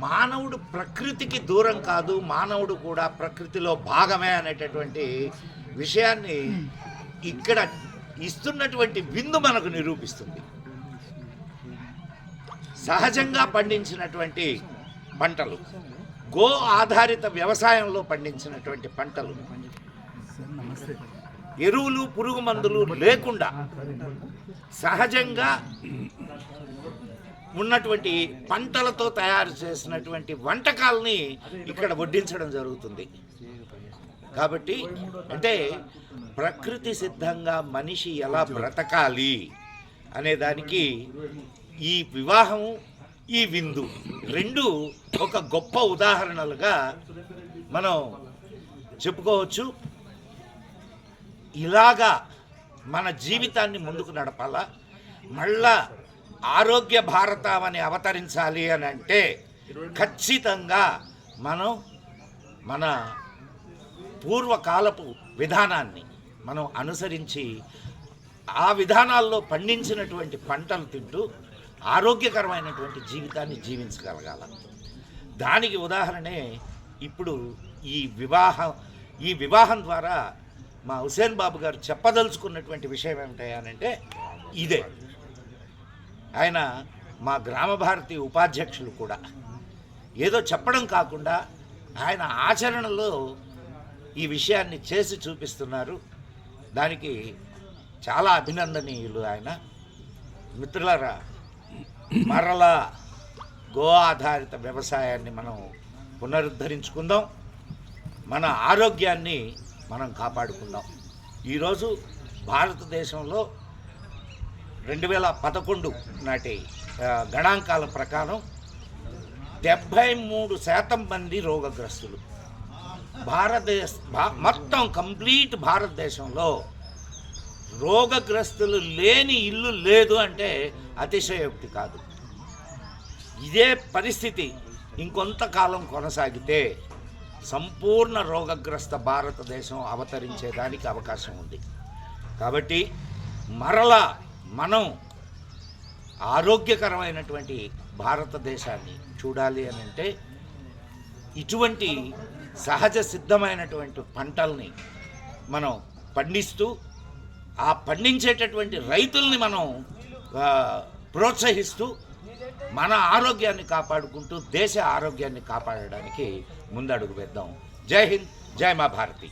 మానవుడు ప్రకృతికి దూరం కాదు మానవుడు కూడా ప్రకృతిలో భాగమే అనేటటువంటి విషయాన్ని ఇక్కడ ఇస్తున్నటువంటి విందు మనకు నిరూపిస్తుంది. సహజంగా పండించినటువంటి పంటలు గో ఆధారిత వ్యవసాయంలో పండించినటువంటి పంటలు ఎరువులు పురుగు మందులు లేకుండా సహజంగా ఉన్నటువంటి పంటలతో తయారు చేసినటువంటి వంటకాలని ఇక్కడ వడ్డించడం జరుగుతుంది. కాబట్టి అంటే ప్రకృతి సిద్ధంగా మనిషి ఎలా బ్రతకాలి అనే దానికి ఈ వివాహం ఈ విందు రెండు ఒక గొప్ప ఉదాహరణలుగా మనం చెప్పుకోవచ్చు. ఇలాగా మన జీవితాన్ని ముందుకు నడపాలా? మళ్ళా ఆరోగ్య భారతమని అవతరించాలి అని అంటే ఖచ్చితంగా మనం మన పూర్వకాలపు విధానాన్ని మనం అనుసరించి ఆ విధానాల్లో పండించినటువంటి పంటలు తింటూ ఆరోగ్యకరమైనటువంటి జీవితాన్ని జీవించగలగాల. దానికి ఉదాహరణే ఇప్పుడు ఈ వివాహం ఈ వివాహం ద్వారా మా హుసేన్ బాబు గారు చెప్పదలుచుకున్నటువంటి విషయం ఏమిటంటే ఇదే. ఆయన మా గ్రామ భారతి ఉపాధ్యక్షులు కూడా. ఏదో చెప్పడం కాకుండా ఆయన ఆచరణలో ఈ విషయాన్ని చేసి చూపిస్తున్నారు. దానికి చాలా అభినందనీయులు ఆయన. మిత్రులరా మరలా గో ఆధారిత వ్యవసాయాన్ని మనం పునరుద్ధరించుకుందాం. మన ఆరోగ్యాన్ని మనం కాపాడుకుందాం. ఈరోజు భారతదేశంలో రెండు వేల పదకొండు నాటి గణాంకాల ప్రకారం డెబ్భై మూడు శాతం మంది రోగగ్రస్తులు. భారతదేశ మొత్తం కంప్లీట్ భారతదేశంలో రోగగ్రస్తులు లేని ఇల్లు లేదు అంటే అతిశయోక్తి కాదు. ఇదే పరిస్థితి ఇంకొంతకాలం కొనసాగితే సంపూర్ణ రోగగ్రస్త భారతదేశం అవతరించేదానికి అవకాశం ఉంది. కాబట్టి మరలా మనం ఆరోగ్యకరమైనటువంటి భారతదేశాన్ని చూడాలి అని అంటే ఇటువంటి సహజ సిద్ధమైనటువంటి పంటల్ని మనం పండిస్తూ ఆ పండించేటటువంటి రైతుల్ని మనం ప్రోత్సహిస్తూ మన ఆరోగ్యాన్ని కాపాడుకుంటూ దేశ ఆరోగ్యాన్ని కాపాడడానికి ముందడుగు వేద్దాం. జై హింద్ జై మా భారతి.